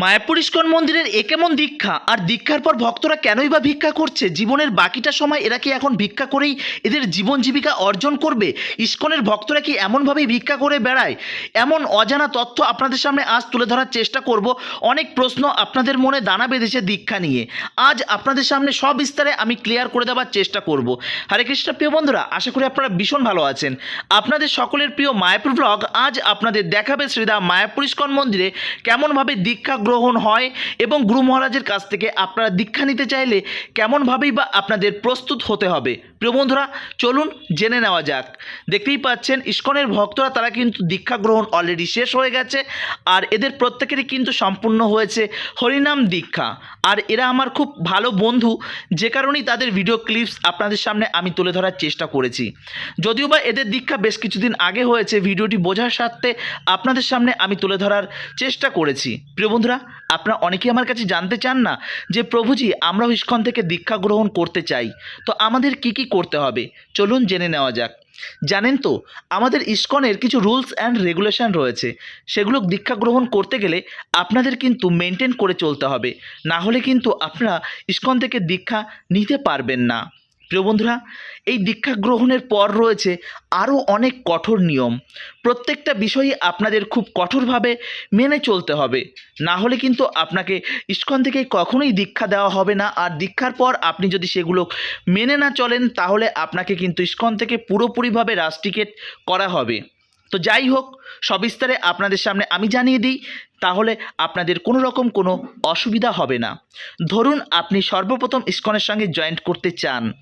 Mayapur ISKCON মন্দিরের এ কেমন দীক্ষা? আর দীক্ষার পর ভক্তরা কেনই বা ভিক্ষা করছে? জীবনের বাকিটা সময় এরা কি এখন ভিক্ষা করেই এদের জীবন জীবিকা অর্জন করবে? ইস্কনের ভক্তরা কি এমনভাবেই ভিক্ষা করে বেড়ায়? এমন অজানা তথ্য আপনাদের সামনে আজ তুলে ধরার চেষ্টা করব। অনেক প্রশ্ন আপনাদের মনে দানা বেঁধেছে দীক্ষা নিয়ে। আজ আপনাদের সামনে সব বিস্তারে আমি ক্লিয়ার করে দেওয়ার চেষ্টা করব। হরে কৃষ্ণ প্রিয় বন্ধুরা, আশা করি আপনারা ভীষণ ভালো আছেন। আপনাদের সকলের প্রিয় মায়াপুর ব্লগ আজ আপনাদের দেখাবে শ্রীদা মায়াপুর ইস্কন মন্দিরে কেমনভাবে দীক্ষা গ্রহণ হয় এবং গুরু মহারাজের কাছ থেকে আপনারা দীক্ষা নিতে চাইলে কেমনভাবেই বা আপনাদের প্রস্তুত হতে হবে। প্রিয় বন্ধুরা, চলুন জেনে নেওয়া যাক। দেখতেই পাচ্ছেন, ইস্কনের ভক্তরা তারা কিন্তু দীক্ষা গ্রহণ অলরেডি শেষ হয়ে গেছে আর এদের প্রত্যেকেরই কিন্তু সম্পূর্ণ হয়েছে হরিনাম দীক্ষা। আর এরা আমার খুব ভালো বন্ধু, যে কারণেই তাদের ভিডিও ক্লিপস আপনাদের সামনে আমি তুলে ধরার চেষ্টা করেছি। যদিও বা এদের দীক্ষা বেশ কিছুদিন আগে হয়েছে ভিডিওটি বোঝার স্বার্থে আপনাদের সামনে আমি তুলে ধরার চেষ্টা করেছি। প্রিয় বন্ধুরা আপনারা অনেকেই আমার কাছে জানতে চান না যে, প্রভুজি, আমরাও ইস্কন থেকে দীক্ষা গ্রহণ করতে চাই। তো আমাদের কি কি করতে হবে? চলুন জেনে নেওয়া যাক। জানেন তো, আমাদের ইস্কনের কিছু রুলস অ্যান্ড রেগুলেশন রয়েছে। সেগুলো দীক্ষা গ্রহণ করতে গেলে আপনাদের কিন্তু মেনটেন করে চলতে হবে। না হলে কিন্তু আপনারা ইস্কন থেকে দীক্ষা নিতে পারবেন না। প্রিয় বন্ধুরা, এই দীক্ষা গ্রহণের পর রয়েছে আরও অনেক কঠোর নিয়ম। প্রত্যেকটা বিষয়ই আপনাদের খুব কঠোরভাবে মেনে চলতে হবে। না হলে কিন্তু আপনাকে ইস্কন থেকে কখনোই দীক্ষা দেওয়া হবে না। আর দীক্ষার পর আপনি যদি সেগুলো মেনে না চলেন, তাহলে আপনাকে কিন্তু ইস্কন থেকে পুরোপুরিভাবে রাস্টিকেট করা হবে। তো যাই হোক, সবিস্তারে আপনাদের সামনে আমি জানিয়ে দিই, তাহলে আপনাদের কোনো রকম কোনো অসুবিধা হবে না। ধরুন আপনি সর্বপ্রথম ইস্কনের সঙ্গে জয়েন্ট করতে চান।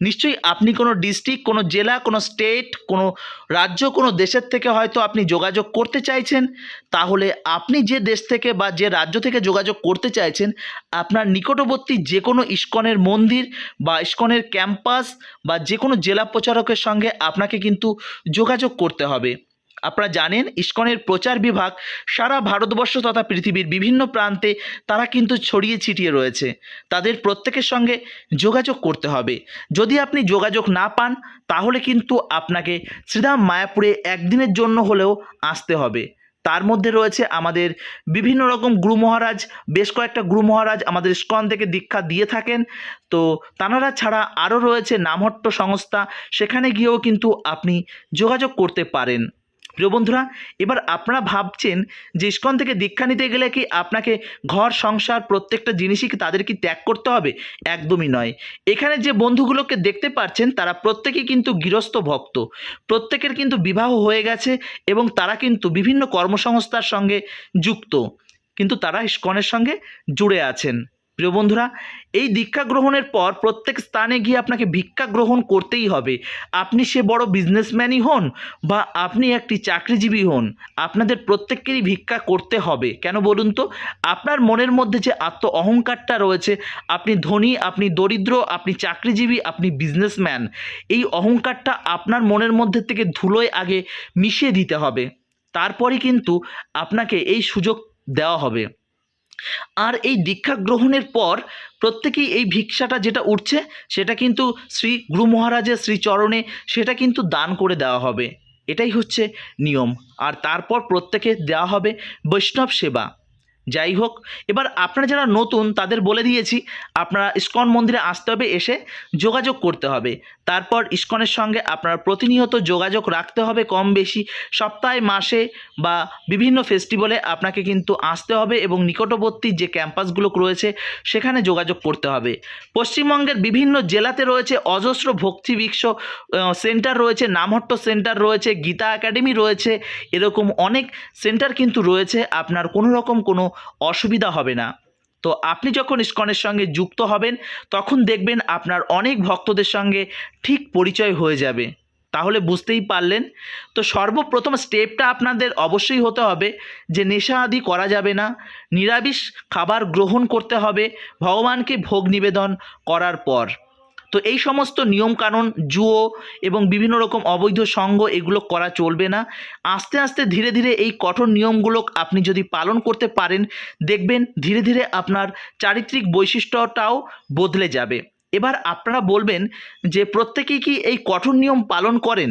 নিশ্চয়ই আপনি কোনো ডিস্ট্রিক্ট কোনো জেলা, কোনো স্টেট কোনো রাজ্য, কোনো দেশের থেকে হয়তো আপনি যোগাযোগ করতে চাইছেন, তাহলে আপনি যে দেশ থেকে বা যে রাজ্য থেকে যোগাযোগ করতে চাইছেন, আপনার নিকটবর্তী যে কোনো ইস্কনের মন্দির বা ইস্কনের ক্যাম্পাস বা যে কোনো জেলা প্রচারকের সঙ্গে আপনাকে কিন্তু যোগাযোগ করতে হবে। আপনারা জানেন, ইস্কনের প্রচার বিভাগ সারা ভারতবর্ষ তথা পৃথিবীর বিভিন্ন প্রান্তে তারা কিন্তু ছড়িয়ে ছিটিয়ে রয়েছে। তাদের প্রত্যেকের সঙ্গে যোগাযোগ করতে হবে। যদি আপনি যোগাযোগ না পান, তাহলে কিন্তু আপনাকে শ্রীধাম মায়াপুরে একদিনের জন্য হলেও আসতে হবে। তার মধ্যে রয়েছে আমাদের বিভিন্ন রকম গুরু মহারাজ, বেশ কয়েকটা গুরু মহারাজ আমাদের ইস্কন থেকে দীক্ষা দিয়ে থাকেন। তো তানারা ছাড়া আরও রয়েছে নামহট্ট সংস্থা, সেখানে গিয়েও কিন্তু আপনি যোগাযোগ করতে পারেন। প্রিয় বন্ধুরা, এবার আপনারা ভাবছেন যে ইস্কন থেকে দীক্ষা নিতে গেলে কি আপনাকে ঘর, সংসার প্রত্যেকটা জিনিসই কি তাদের কি ত্যাগ করতে হবে? একদমই নয়। এখানে যে বন্ধুগুলোকে দেখতে পাচ্ছেন তারা প্রত্যেকেই কিন্তু গৃহস্থ ভক্ত। প্রত্যেকের কিন্তু বিবাহ হয়ে গেছে এবং তারা কিন্তু বিভিন্ন কর্মসংস্থার সঙ্গে যুক্ত। কিন্তু তারা ইস্কনের সঙ্গে জুড়ে আছেন। প্রিয় বন্ধুরা, এই দীক্ষা গ্রহণের পর প্রত্যেক স্থানে গিয়ে আপনাকে ভিক্ষা গ্রহণ করতেই হবে। আপনি সে বড় বিজনেসম্যানই হন বা আপনি একটি চাকরিজীবী হন, আপনাদের প্রত্যেককেরই ভিক্ষা করতে হবে। কেন বলুন তো? আপনার মনের মধ্যে যে আত্ম অহংকারটা রয়েছে, আপনি ধনী, আপনি দরিদ্র, আপনি চাকরিজীবী, আপনি বিজনেসম্যান এই অহংকারটা আপনার মনের মধ্যে থেকে ধুলোয় আগে মিশিয়ে দিতে হবে। তারপরে কিন্তু আপনাকে এই সুযোগ দেওয়া হবে। আর এই দীক্ষা গ্রহণের পর প্রত্যেকেই এই ভিক্ষাটা যেটা উঠছে, সেটা কিন্তু শ্রী গুরু মহারাজের শ্রীচরণে সেটা কিন্তু দান করে দেওয়া হবে। এটাই হচ্ছে নিয়ম। আর তারপর প্রত্যেকে দেওয়া হবে বৈষ্ণব সেবা। যাই হোক এবার আপনারা যারা নতুন, তাদের বলে দিয়েছি, আপনারা ইস্কন মন্দিরে আসতে হবে, এসে যোগাযোগ করতে হবে। তারপর ইস্কনের সঙ্গে আপনার প্রতিনিয়ত যোগাযোগ রাখতে হবে কম বেশি। সপ্তাহে, মাসে বা বিভিন্ন ফেস্টিভ্যালে আপনাকে কিন্তু আসতে হবে এবং নিকটবর্তী যে ক্যাম্পাসগুলো রয়েছে, সেখানে যোগাযোগ করতে হবে। পশ্চিমবঙ্গের বিভিন্ন জেলাতে রয়েছে অজস্র ভক্তি বৃক্ষ সেন্টার রয়েছে, নামহট্ট সেন্টার রয়েছে, গীতা একাডেমি রয়েছে, এরকম অনেক সেন্টার কিন্তু রয়েছে। আপনার কোনো রকম কোনো অসুবিধা হবে না। তো আপনি যখন ইস্কনের সঙ্গে যুক্ত হবেন, তখন দেখবেন আপনার অনেক ভক্তদের সঙ্গে ঠিক পরিচয় হয়ে যাবে। তাহলে বুঝতেই পারলেন। তো সর্বপ্রথম স্টেপটা আপনাদের অবশ্যই হতে হবে যে নেশা আদি করা যাবে না, নিরামিষ খাবার গ্রহণ করতে হবে, ভগবানকে ভোগ নিবেদন করার পর। তো এই সমস্ত নিয়মকানুন, জুয়ো এবং বিভিন্ন রকম অবৈধ সঙ্গ এগুলো করা চলবে না। আস্তে আস্তে ধীরে ধীরে এই কঠোর নিয়মগুলো আপনি যদি পালন করতে পারেন, দেখবেন ধীরে ধীরে আপনার চারিত্রিক বৈশিষ্ট্যটাও বদলে যাবে। এবার আপনারা বলবেন যে প্রত্যেকেই কি এই কঠোর নিয়ম পালন করেন?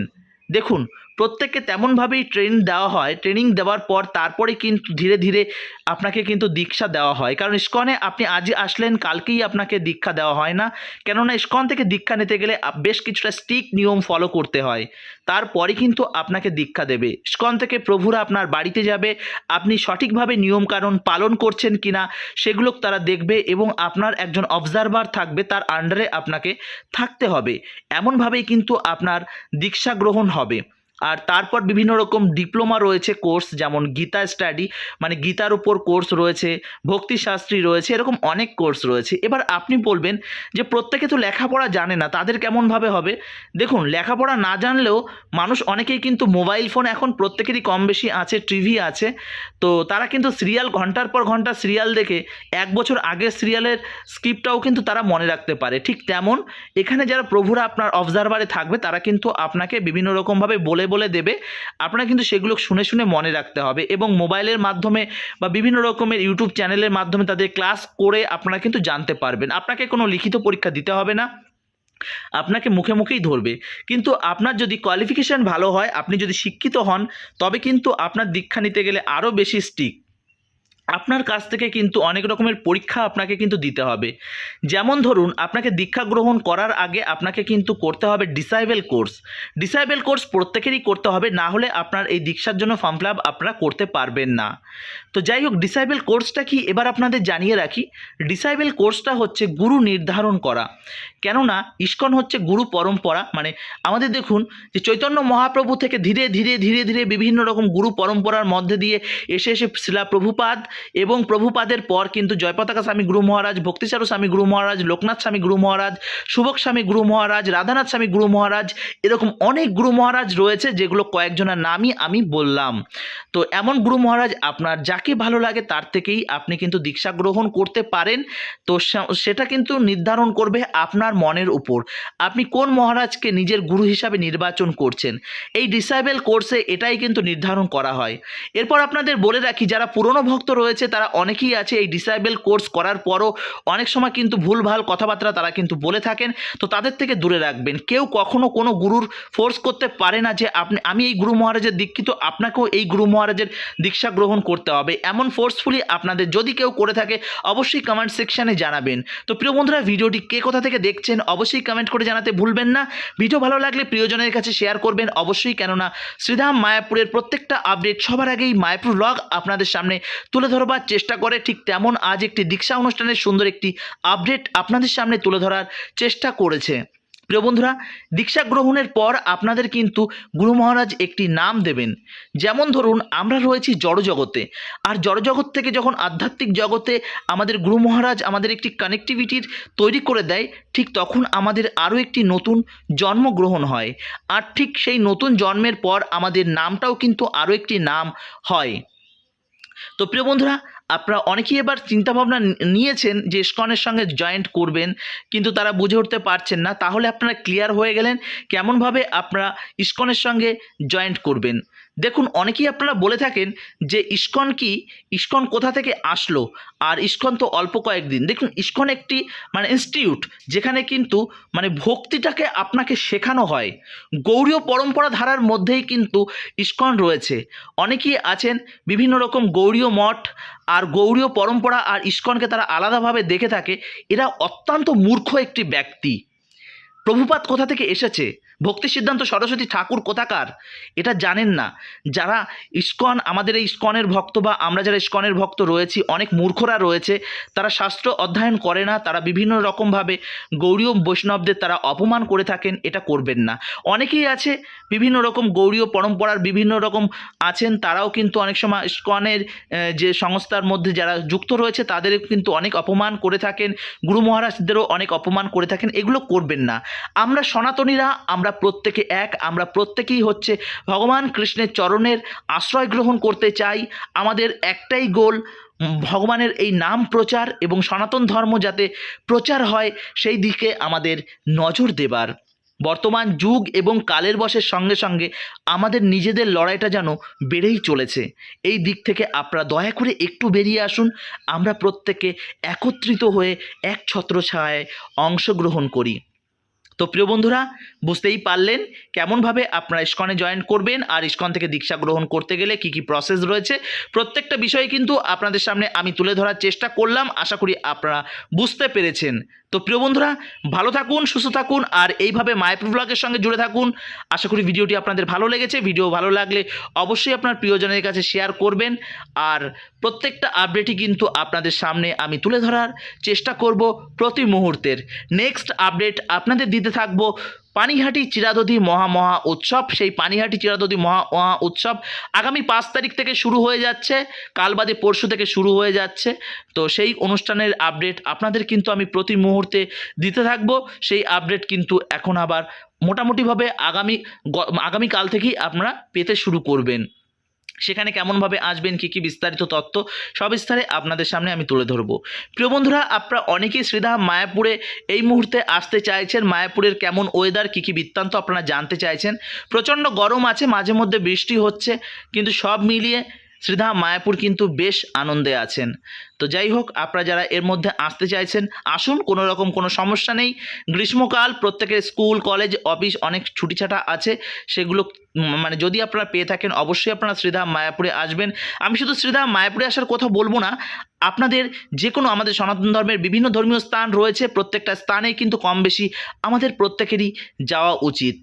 দেখুন প্রত্যেককে তেমনভাবেই ট্রেন দেওয়া হয়। ট্রেনিং দেওয়ার পর তারপরে কিন্তু ধীরে ধীরে আপনাকে কিন্তু দীক্ষা দেওয়া হয়। কারণ ইস্কনে আপনি আজ আসলেন, কালকেই আপনাকে দীক্ষা দেওয়া হয় না। কেননা ইস্কন থেকে দীক্ষা নিতে গেলে বেশ কিছুটা স্ট্রিক নিয়ম ফলো করতে হয়। তারপরে কিন্তু আপনাকে দীক্ষা দেবে। ইস্কন থেকে প্রভুরা আপনার বাড়িতে যাবে। আপনি সঠিকভাবে নিয়মকানুন পালন করছেন কিনা সেগুলো তারা দেখবে এবং আপনার একজন অবজারভার থাকবে, তার আন্ডারে আপনাকে থাকতে হবে। এমনভাবেই কিন্তু আপনার দীক্ষা গ্রহণ হবে। আর তারপর বিভিন্ন রকম ডিপ্লোমা রয়েছে কোর্স যেমন গীতা স্টাডি মানে গীতার উপর কোর্স রয়েছে ভক্তিশাস্ত্রী রয়েছে, এরকম অনেক কোর্স রয়েছে। এবার আপনি বলবেন যে প্রত্যেকে তো লেখাপড়া জানে না, তাদের কেমনভাবে হবে? দেখুন, লেখাপড়া না জানলেও মানুষ অনেকেই কিন্তু মোবাইল ফোন এখন প্রত্যেকেরই কম বেশি আছে টিভি আছে। তো তারা কিন্তু সিরিয়াল ঘণ্টার পর ঘণ্টা সিরিয়াল দেখে এক বছর আগের সিরিয়ালের স্ক্রিপ্টটাও কিন্তু তারা মনে রাখতে পারে। ঠিক তেমন এখানে যারা প্রভুরা আপনার অবজারভারে থাকবে, তারা কিন্তু আপনাকে বিভিন্ন রকমভাবে বলে বলে দেবে, আপনারা কিন্তু সেগুলো শুনে শুনে মনে রাখতে হবে এবং মোবাইলের মাধ্যমে বা বিভিন্ন রকমের ইউটিউব চ্যানেলের মাধ্যমে তাদের ক্লাস করে আপনারা কিন্তু জানতে পারবেন। আপনাকে কোনো লিখিত পরীক্ষা দিতে হবে না, আপনাকে মুখে মুখেই ধরবে। কিন্তু আপনার যদি কোয়ালিফিকেশান ভালো হয়, আপনি যদি শিক্ষিত হন, তবে কিন্তু আপনার দীক্ষা নিতে গেলে আরও বেশি স্টিক আপনার কাছ থেকে কিন্তু অনেক রকমের পরীক্ষা আপনাকে কিন্তু দিতে হবে। যেমন ধরুন, আপনাকে দীক্ষা গ্রহণ করার আগে আপনাকে কিন্তু করতে হবে ডিসাইবেল কোর্স। ডিসাইবেল কোর্স প্রত্যেকেরই করতে হবে, না হলে আপনার এই দীক্ষার জন্য ফর্ম ফিল আপনারা করতে পারবেন না। তো যাই হোক ডিসাইবেল কোর্সটা কি এবার আপনাদের জানিয়ে রাখি। ডিসাইবেল কোর্সটা হচ্ছে গুরু নির্ধারণ করা। কেননা, ইস্কন হচ্ছে গুরু পরম্পরা। মানে আমাদের দেখুন যে চৈতন্য মহাপ্রভু থেকে ধীরে ধীরে ধীরে ধীরে বিভিন্ন রকম গুরু পরম্পরার মধ্যে দিয়ে এসে এসে শিলা প্রভুপাদ এবং প্রভুপাদের পর কিন্তু জয়পতাকা স্বামী গুরু মহারাজ ভক্তিচারু স্বামী গুরু মহারাজ, লোকনাথ স্বামী গুরু মহারাজ, শুভক স্বামী গুরু মহারাজ, রাধানাথ স্বামী গুরু মহারাজ, এরকম অনেক গুরু মহারাজ রয়েছে যেগুলো কয়েকজনের নামই আমি বললাম। তো এমন গুরু মহারাজ আপনার যাকে ভালো লাগে তার থেকেই আপনি কিন্তু দীক্ষা গ্রহণ করতে পারেন। তো সেটা কিন্তু নির্ধারণ করবে আপনার মনের উপর। আপনি কোন মহারাজকে নিজের গুরু হিসাবে নির্বাচন করছেন? এই ডিসাইবেল কোর্সে এটাই কিন্তু নির্ধারণ করা হয়। এরপর আপনাদের বলে রাখি, যারা পুরনো ভক্ত রয়েছে, তারা অনেকেই আছে এই ডিসাইবেল কোর্স করার পরও অনেক সময় কিন্তু ভুলভাল কথাবার্তা তারা কিন্তু বলে থাকেন। তো তাদের থেকে দূরে রাখবেন। কেউ কখনো কোনো গুরুর ফোর্স করতে পারে না যে আপনি, আমি এই গুরু মহারাজের দীক্ষিত, আপনাকেও এই গুরু মহারাজের দীক্ষা গ্রহণ করতে হবে। এমন ফোর্সফুলি আপনাদের যদি কেউ করে থাকে, অবশ্যই কমেন্ট সেকশানে জানাবেন। তো প্রিয় বন্ধুরা, ভিডিওটি কে কোথা থেকে দেখছেন অবশ্যই কমেন্ট করে জানাতে ভুলবেন না। ভিডিও ভালো লাগলে প্রিয়জনের কাছে শেয়ার করবেন অবশ্যই। কেননা শ্রীধাম মায়াপুরের প্রত্যেকটা আপডেট সবার আগেই মায়াপুর ব্লগ আপনাদের সামনে তুলে ধরবার চেষ্টা করে ঠিক তেমন আজ একটি দীক্ষা অনুষ্ঠানের সুন্দর একটি আপডেট আপনাদের সামনে তুলে ধরার চেষ্টা করেছে। প্রিয় বন্ধুরা, দীক্ষা গ্রহণের পর আপনাদের কিন্তু গুরু মহারাজ একটি নাম দেবেন। যেমন ধরুন, আমরা রয়েছি জড়জগতে। আর জড়জগৎ থেকে যখন আধ্যাত্মিক জগতে আমাদের গুরু মহারাজ আমাদের একটি কানেক্টিভিটির তৈরি করে দেয়, ঠিক তখন আমাদের আরও একটি নতুন জন্মগ্রহণ হয়। আর ঠিক সেই নতুন জন্মের পর আমাদের নামটাও কিন্তু আরও একটি নাম হয়। তো প্রিয় বন্ধুরা, আপনারা অনেকেই এবার চিন্তাভাবনা নিয়েছেন যে ইস্কনের সঙ্গে জয়েন্ট করবেন, কিন্তু তারা বুঝে উঠতে পারছেন না। তাহলে আপনারা ক্লিয়ার হয়ে গেলেন কেমনভাবে আপনারা ইস্কনের সঙ্গে জয়েন্ট করবেন। দেখুন, অনেকেই আপনারা বলে থাকেন যে ইস্কন কি? ইস্কন কোথা থেকে আসলো? আর ইস্কন তো অল্প কয়েকদিন দেখুন, ইস্কন একটি মানে ইনস্টিটিউট যেখানে কিন্তু মানে ভক্তিটাকে আপনাকে শেখানো হয়। গৌরীয় পরম্পরা ধারার মধ্যেই কিন্তু ইস্কন রয়েছে। অনেকেই আছেন বিভিন্ন রকম গৌরীয় মঠ আর গৌরীয় পরম্পরা আর ইস্কনকে তারা আলাদাভাবে দেখে থাকে। এরা অত্যন্ত মূর্খ একটি ব্যক্তি। প্রভুপাত কোথা থেকে এসেছে? ভক্তি সিদ্ধান্ত সরস্বতী ঠাকুর কোথাকার? এটা জানেন না। যারা ইস্কন, আমাদের এই ইস্কনের ভক্ত বা আমরা যারা ইস্কনের ভক্ত রয়েছি, অনেক মূর্খরা রয়েছে, তারা শাস্ত্র অধ্যয়ন করে না, তারা বিভিন্ন রকমভাবে গৌরীয় বৈষ্ণবদের তারা অপমান করে থাকেন, এটা করবেন না। অনেকেই আছে, বিভিন্ন রকম গৌরীয় পরম্পরার বিভিন্ন রকম আছেন, তারাও কিন্তু অনেক সময় ইস্কনের যে সংস্থার মধ্যে যারা যুক্ত রয়েছে তাদের কিন্তু অনেক অপমান করে থাকেন, গুরু মহারাজদেরও অনেক অপমান করে থাকেন, এগুলো করবেন না। আমরা সনাতনীরা, আমরা প্রত্যেকে এক। আমরা প্রত্যেকেই হচ্ছে ভগবান কৃষ্ণের চরণের আশ্রয় গ্রহণ করতে চাই। আমাদের একটাই গোল, ভগবানের এই নাম প্রচার এবং সনাতন ধর্ম যাতে প্রচার হয়, সেই দিকে আমাদের নজর দেবার। বর্তমান যুগ এবং কালের বসের সঙ্গে সঙ্গে আমাদের নিজেদের লড়াইটা যেন বেড়েই চলেছে। এই দিক থেকে আপনারা দয়া করে একটু বেরিয়ে আসুন। আমরা প্রত্যেকে একত্রিত হয়ে এক ছত্রছায়ায় অংশগ্রহণ করি। তো প্রিয় বন্ধুরা, বুঝতেই পারলেন কেমনভাবে আপনারা ইস্কনে জয়েন করবেন আর ইস্কন থেকে দীক্ষা গ্রহণ করতে গেলে কি কি প্রসেস রয়েছে। প্রত্যেকটা বিষয় কিন্তু আপনাদের সামনে আমি তুলে ধরার চেষ্টা করলাম। আশা করি আপনারা বুঝতে পেরেছেন। তো প্রিয় বন্ধুরা, ভালো থাকুন, সুস্থ থাকুন, আর এইভাবে মায়াপুর ব্লগের সঙ্গে জুড়ে থাকুন। আশা করি ভিডিওটি আপনাদের ভালো লেগেছে। ভিডিও ভালো লাগলে অবশ্যই আপনার প্রিয়জনের কাছে শেয়ার করবেন। আর প্রত্যেকটা আপডেটই কিন্তু আপনাদের সামনে আমি তুলে ধরার চেষ্টা করব প্রতি মুহূর্তের। নেক্সট আপডেট আপনাদের দিতে থাকব পানিহাটি চিরাদধি মহা মহা উৎসব, সেই পানিহাটি চিরাদধি মহা উৎসব আগামী পাঁচ তারিখ থেকে শুরু হয়ে যাচ্ছে, কাল বাদে পরশু থেকে শুরু হয়ে যাচ্ছে। তো সেই অনুষ্ঠানের আপডেট আপনাদের কিন্তু আমি প্রতি মুহূর্তে দিতে থাকব। সেই আপডেট কিন্তু এখন আবার মোটামুটিভাবে আগামী আগামীকাল থেকেই আপনারা পেতে শুরু করবেন। সেখানে কেমনভাবে আসবেন, কী কী বিস্তারিত তত্ত্ব সব সবিস্তারে আপনাদের সামনে আমি তুলে ধরব। প্রিয় বন্ধুরা, আপনারা অনেকেই শ্রীধা মায়াপুরে এই মুহূর্তে আসতে চাইছেন, মায়াপুরের কেমন ওয়েদার কী কী বৃত্তান্ত আপনারা জানতে চাইছেন। প্রচণ্ড গরম আছে মাঝে মধ্যে বৃষ্টি হচ্ছে, কিন্তু সব মিলিয়ে শ্রীধাম মায়াপুর কিন্তু বেশ আনন্দে আছেন। তো যাই হোক, আপনারা যারা এর মধ্যে আসতে চাইছেন, আসুন, কোনো রকম কোনো সমস্যা নেই। গ্রীষ্মকাল, প্রত্যেকের স্কুল, কলেজ, অফিস অনেক ছুটিছাটা আছে। সেগুলো মানে যদি আপনারা পেয়ে থাকেন, অবশ্যই আপনারা শ্রীধাম মায়াপুরে আসবেন। আমি শুধু শ্রীধাম মায়াপুরে আসার কথা বলব না, আপনাদের যে কোনো আমাদের সনাতন ধর্মের বিভিন্ন ধর্মীয় স্থান রয়েছে, প্রত্যেকটা স্থানে কিন্তু কম বেশি আমাদের প্রত্যেকেরই যাওয়া উচিত।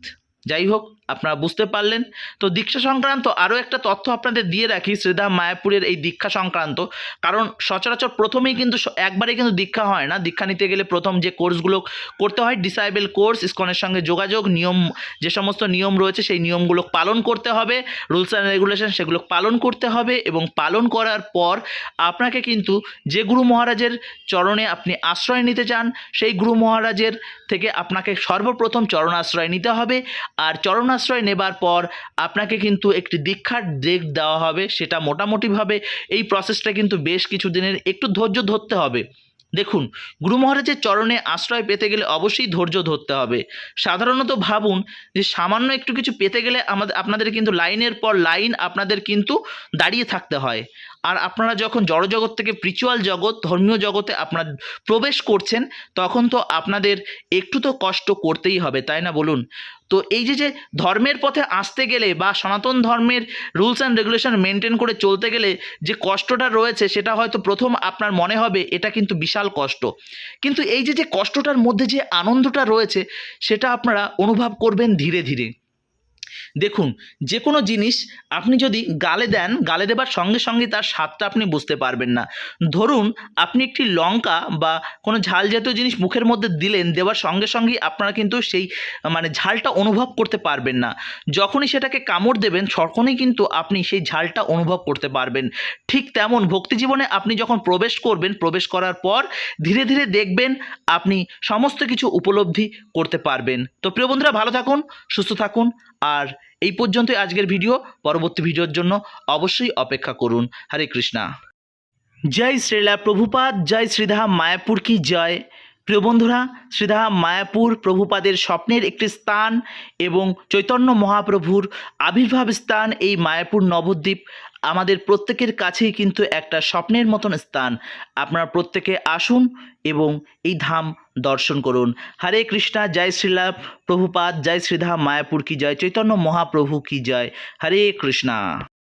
যাই হোক আপনারা বুঝতে পারলেন। তো দীক্ষা সংক্রান্ত আরও একটা তথ্য আপনাদের দিয়ে রাখি শ্রীধাম মায়াপুরের এই দীক্ষা সংক্রান্ত। কারণ সচরাচর প্রথমেই কিন্তু একবারে কিন্তু দীক্ষা হয় না। দীক্ষা নিতে গেলে প্রথম যে কোর্সগুলো করতে হয়, ডিসাইবেল কোর্স, ইসকনের সঙ্গে যোগাযোগ, নিয়ম, যে সমস্ত নিয়ম রয়েছে সেই নিয়মগুলো পালন করতে হবে। রুলস অ্যান্ড রেগুলেশন সেগুলো পালন করতে হবে এবং পালন করার পর আপনাকে কিন্তু যে গুরু মহারাজের চরণে আপনি আশ্রয় নিতে চান, সেই গুরু মহারাজের থেকে আপনাকে সর্বপ্রথম চরণাশ্রয় নিতে হবে। আর চরণাশ্রয় নেবার পর আপনাকে কিন্তু একটি দীক্ষার ডেট দেওয়া হবে। সেটা মোটামুটিভাবে এই প্রসেসটা কিন্তু বেশ কিছু দিনের একটু ধৈর্য ধরতে হবে। দেখুন, গুরু মহারাজের চরণে আশ্রয় পেতে গেলে অবশ্যই ধৈর্য ধরতে হবে। সাধারণত ভাবুন যে সামান্য একটু কিছু পেতে গেলে আমাদের, আপনাদের কিন্তু লাইনের পর লাইন আপনাদের কিন্তু দাঁড়িয়ে থাকতে হয়। আর আপনারা যখন জড়জগৎ থেকে স্পিরিচুয়াল জগৎ, ধর্মীয় জগতে আপনার প্রবেশ করছেন, তখন তো আপনাদের একটু তো কষ্ট করতেই হবে, তাই না বলুন? তো এই যে যে ধর্মের পথে আসতে গেলে বা সনাতন ধর্মের রুলস অ্যান্ড রেগুলেশন মেনটেন করে চলতে গেলে যে কষ্টটা রয়েছে, সেটা হয়তো প্রথম আপনার মনে হবে, এটা কিন্তু বিশাল কষ্ট। কিন্তু এই যে যে কষ্টটার মধ্যে যে আনন্দটা রয়েছে, সেটা আপনারা অনুভব করবেন ধীরে ধীরে। দেখুন যে কোনো জিনিস আপনি যদি গালে দেন, গালে দেবার সঙ্গে সঙ্গে তার স্বাদটা আপনি বুঝতে পারবেন না। ধরুন, আপনি একটি লঙ্কা বা কোনো ঝাল জাতীয় জিনিস মুখের মধ্যে দিলেন, দেওয়ার সঙ্গে সঙ্গেই আপনারা কিন্তু সেই মানে ঝালটা অনুভব করতে পারবেন না। যখনই সেটাকে কামড় দেবেন, তখনই কিন্তু আপনি সেই ঝালটা অনুভব করতে পারবেন। ঠিক তেমন ভক্তি জীবনে আপনি যখন প্রবেশ করবেন, প্রবেশ করার পর ধীরে ধীরে দেখবেন আপনি সমস্ত কিছু উপলব্ধি করতে পারবেন। তো প্রিয় বন্ধুরা, ভালো থাকুন, সুস্থ থাকুন। আর এই পর্যন্তই আজকের ভিডিও। পরবর্তী ভিডিওর জন্য অবশ্যই অপেক্ষা করুন। হরে কৃষ্ণা। জয় শ্রীলা প্রভুপাদ, জয় শ্রীধা মায়াপুর কি জয়। প্রিয় বন্ধুরা, শ্রীধা মায়াপুর প্রভুপাদের স্বপ্নের একটি স্থান এবং চৈতন্য মহাপ্রভুর আবির্ভাব স্থান এই মায়াপুর নবদ্বীপ। আমাদের প্রত্যেকের কাছেই কিন্তু একটা স্বপ্নের মতন স্থান। আপনারা প্রত্যেকে আসুন এবং এই ধাম দর্শন করুন। হরে কৃষ্ণা, জয় শ্রীলা প্রভুপাদ, জয় শ্রীধাম, মায়াপুর কি জয়, চৈতন্য মহাপ্রভু কি জয়। হরে কৃষ্ণা।